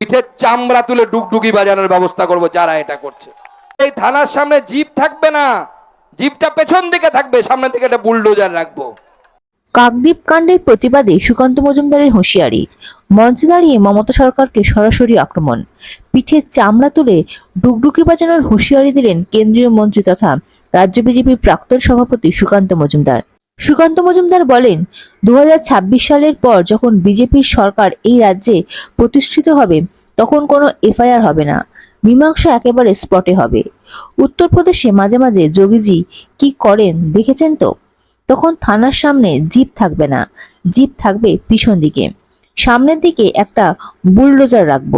পিঠের চামড়া তুলে ডুগডুগি বাজানোর ব্যবস্থা করব যারা এটা করছে। এই থানার সামনে জিপ থাকবে না, জিপটা পেছন দিকে থাকবে সামনের দিকে একটা বুলডোজার রাখব। কাকদ্বীপ কাণ্ডের প্রতিবাদে সুকান্ত মজুমদারের হুঁশিয়ারি মঞ্চে দাঁড়িয়ে মমতা সরকারকে সরাসরি আক্রমণ। পিঠে চামড়া তুলে ডুগডুগি বাজানোর হুঁশিয়ারি দিলেন কেন্দ্রীয় মন্ত্রী তথা রাজ্য বিজেপির প্রাক্তন সভাপতি সুকান্ত মজুমদার। সুকান্ত মজুমদার বলেন দু হাজার ছাব্বিশ সালের পর যখন বিজেপির সরকার এই রাজ্যে প্রতিষ্ঠিত হবে, তখন কোনো এফআইআর হবে না। মীমাংসা একেবারে স্পটে হবে। উত্তরপ্রদেশে মাঝে মাঝে যোগীজি কি করেন দেখেছেন তো? তখন থানার সামনে জিপ থাকবে না। জিপ থাকবে পিছন দিকে। সামনের দিকে একটা বুলডোজার রাখব।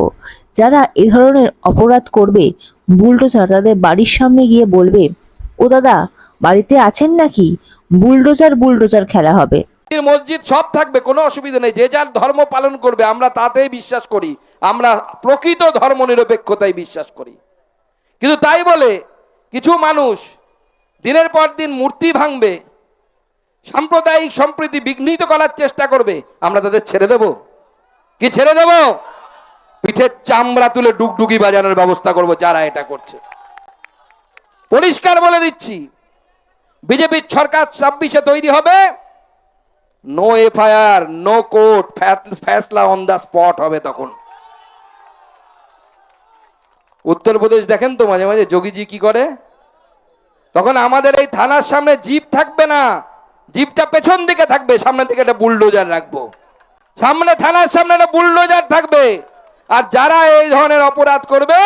যারা এ ধরনের অপরাধ করবে, বুলডোজার তাদের বাড়ির সামনে গিয়ে বলবে, ও দাদা, বাড়িতে আছেন নাকি? বুলডোজার বুলডোজার খেলা হবে। মসজিদ সব থাকবে, কোনো অসুবিধা নেই। যে যার ধর্ম পালন করবে, আমরা তাতেই বিশ্বাস করি। আমরা প্রকৃত ধর্ম নিরপেক্ষতায় বিশ্বাস করি। কিন্তু তাই বলে, কিছু মানুষ দিনের পর দিন মূর্তি ভাঙবে, সাম্প্রদায়িক সম্প্রীতি বিঘ্নিত করার চেষ্টা করবে, আমরা তাদের ছেড়ে দেব। কি ছেড়ে দেব? পিঠের চামড়া তুলে ডুগডুগি বাজানোর ব্যবস্থা করব যারা এটা করছে। পরিষ্কার বলে দিচ্ছি বিজেপির সরকার ছাব্বিশে তৈরি হবে। নো এফআইআর নো কোর্ট ফ্যাসলা অন দা স্পট হবে তখন। উত্তরপ্রদেশ দেখেন তো, মাঝে মাঝে যোগীজি কি করে? তখন আমাদের এই থানার সামনে জিপ থাকবে না। জিপটা পেছন দিকে থাকবে সামনের দিকে একটা বুলডোজার রাখব। সামনে থানার সামনে একটা বুলডোজার থাকবে। আর যারা এই ধরনের অপরাধ করবে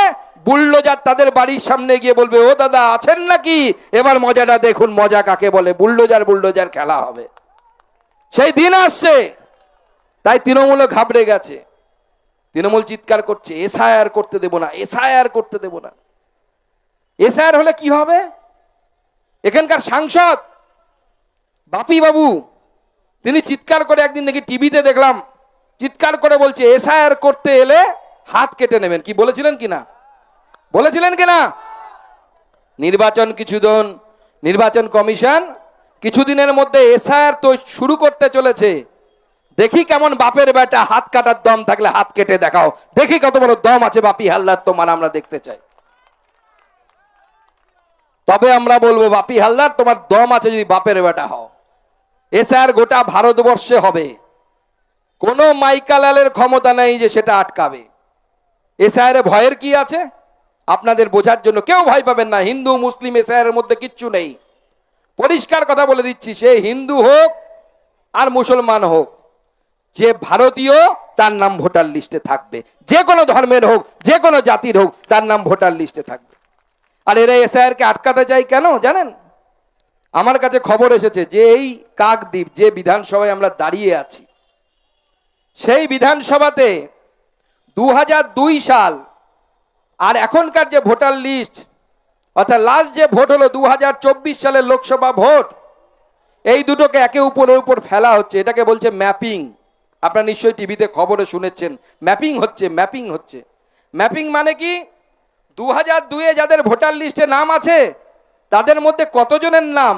বুলডোজার তাদের বাড়ির সামনে গিয়ে বলবে, ও দাদা, আছেন নাকি? এবার মজাটা দেখুন, মজা কাকে বলে, বুলডোজার বুলডোজার খেলা হবে। সেই দিন আসছে, তাই তৃণমূল ঘাবড়ে গেছে। তৃণমূল চিৎকার করছে, এসআইআর করতে দেব না, এসআইআর করতে দেব না। এসআইআর হলে কি হবে? এখানকার সাংসদ বাপি বাবু তিনি চিৎকার করে একদিন নাকি টিভিতে দেখলাম, চিৎকার করে বলছে, এসআইআর করতে এলে হাত কেটে নেবেন। কি বলেছিলেন কি না? বলেছিলেন কি না নির্বাচন কিছুদিন, নির্বাচন কমিশন কিছুদিনের মধ্যে এসআইআর তো শুরু করতে চলেছে। দেখি কেমন বাপের বেটা হাত কাটার দম থাকলে হাত কেটে দেখাও। দেখি কত বড় দম আছে বাপি হাল্লার তোমার, আমরা দেখতে চাই। তবে আমরা বলব, বাপি হালদার, তোমার দম আছে যদি বাপের বেটা হও। এসআর গোটা ভারতবর্ষে হবে। কোনো মাইকালালের ক্ষমতা নেই যে সেটা আটকাবে। এসআর ভয়ের কি আছে? আপনাদের বোঝার জন্য কেউ ভয় পাবেন না। হিন্দু, মুসলিম এসআর এর মধ্যে কিচ্ছু নেই। পরিষ্কার কথা বলে দিচ্ছি, সে হিন্দু হোক আর মুসলমান হোক, যে ভারতীয়, তার নাম ভোটার লিস্টে থাকবে। যে কোনো ধর্মের হোক, যে কোনো জাতির হোক, তার নাম ভোটার লিস্টে থাকবে। আর এরা এসআইআর কে আটকাতে চাই কেন, জানেন? আমার কাছে খবর এসেছে যে এই কাকদ্বীপ, যে বিধানসভায় আমরা দাঁড়িয়ে আছি, সেই বিধানসভাতে দু সাল আর এখনকার যে ভোটার লিস্ট, অর্থাৎ লাস্ট যে ভোট হলো দু হাজার চব্বিশ সালের লোকসভা ভোট, এই দুটোকে একে উপরের উপর ফেলা হচ্ছে, এটাকে বলছে ম্যাপিং। আপনারা নিশ্চয়ই টিভিতে খবরে শুনেছেন, ম্যাপিং হচ্ছে ম্যাপিং হচ্ছে। ম্যাপিং মানে কি? দু হাজার দুয়ে যাদের ভোটার লিস্টে নাম আছে, তাদের মধ্যে কতজনের নাম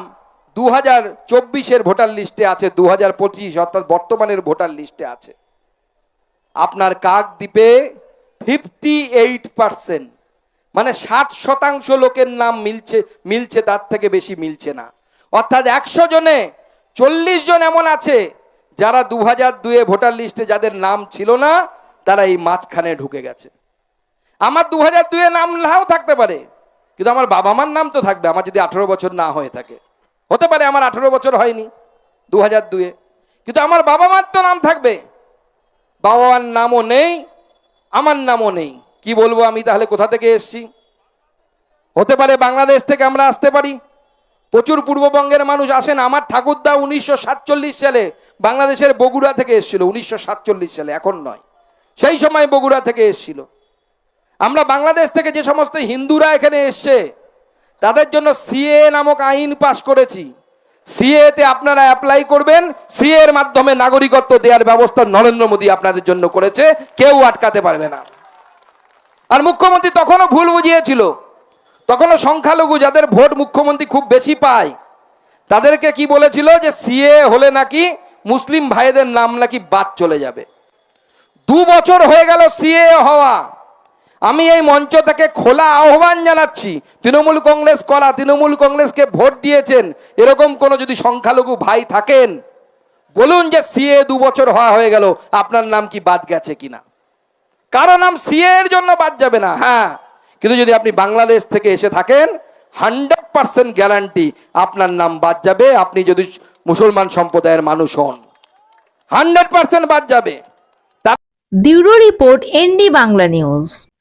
দু হাজার চব্বিশের ভোটার লিস্টে আছে দু হাজার পঁচিশ অর্থাৎ বর্তমানের ভোটার লিস্টে আছে? আপনার কাকদ্বীপে ফিফটি এইট পার্সেন্ট মানে ষাট শতাংশ লোকের নাম মিলছে মিলছে, তার থেকে বেশি মিলছে না। অর্থাৎ একশো জনে, চল্লিশ জন এমন আছে, যারা দু হাজার দুয়ে ভোটার লিস্টে যাদের নাম ছিল না, তারা এই মাঝখানে ঢুকে গেছে। আমার দু হাজার দুয়ে নাম নাও থাকতে পারে, কিন্তু আমার বাবা মার নাম তো থাকবে, আমার যদি আঠেরো বছর না হয়ে থাকে। হতে পারে আমার আঠেরো বছর হয়নি দু হাজার দুয়ে কিন্তু আমার বাবা মার তো নাম থাকবে বাবা মার নামও নেই আমার নামও নেই। কি বলব আমি তাহলে? কোথা থেকে এসছি? হতে পারে বাংলাদেশ থেকে আমরা আসতে পারি। প্রচুর পূর্ববঙ্গের মানুষ আসেন। আমার ঠাকুরদা উনিশশো সাতচল্লিশ সালে বাংলাদেশের বগুড়া থেকে এসেছিল। উনিশশো সাতচল্লিশ সালে, এখন নয়। সেই সময় বগুড়া থেকে এসেছিল। আমরা বাংলাদেশ থেকে যে সমস্ত হিন্দুরা এখানে এসছে, তাদের জন্য সিএ নামক আইন পাশ করেছি। সিএ তে আপনারা অ্যাপ্লাই করবেন। সিএ এর মাধ্যমে নাগরিকত্ব দেওয়ার ব্যবস্থা নরেন্দ্র মোদী আপনাদের জন্য করেছে। কেউ আটকাতে পারবে না। আর মুখ্যমন্ত্রী তখনও ভুল বুঝিয়েছিল। তখনও সংখ্যালঘু যাদের ভোট মুখ্যমন্ত্রী খুব বেশি পায়, তাদেরকে কি বলেছিল যে সিএ হলে নাকি মুসলিম ভাইদের নাম নাকি বাদ চলে যাবে। দু বছর হয়ে গেল সিএ হওয়া। আমি এই মঞ্চ থেকে খোলা আহ্বান জানাচ্ছি। তৃণমূল কংগ্রেস করা, তৃণমূল কংগ্রেসকে ভোট দিয়েছেন, এরকম কোনো যদি সংখ্যালঘু ভাই থাকেন, বলুন যে সিএ দু বছর হওয়া হয়ে গেল, আপনার নাম কি বাদ গেছে কিনা? কারও নাম সিএ এর জন্য বাদ যাবে না হ্যাঁ। কিন্তু যদি আপনি বাংলাদেশ থেকে এসে থাকেন, হান্ড্রেড পার্সেন্ট গ্যারান্টি আপনার নাম বাদ যাবে, আপনি যদি মুসলমান সম্প্রদায়ের মানুষ হন, হান্ড্রেড পার্সেন্ট বাদ যাবে। Bureau report ND Bangla news.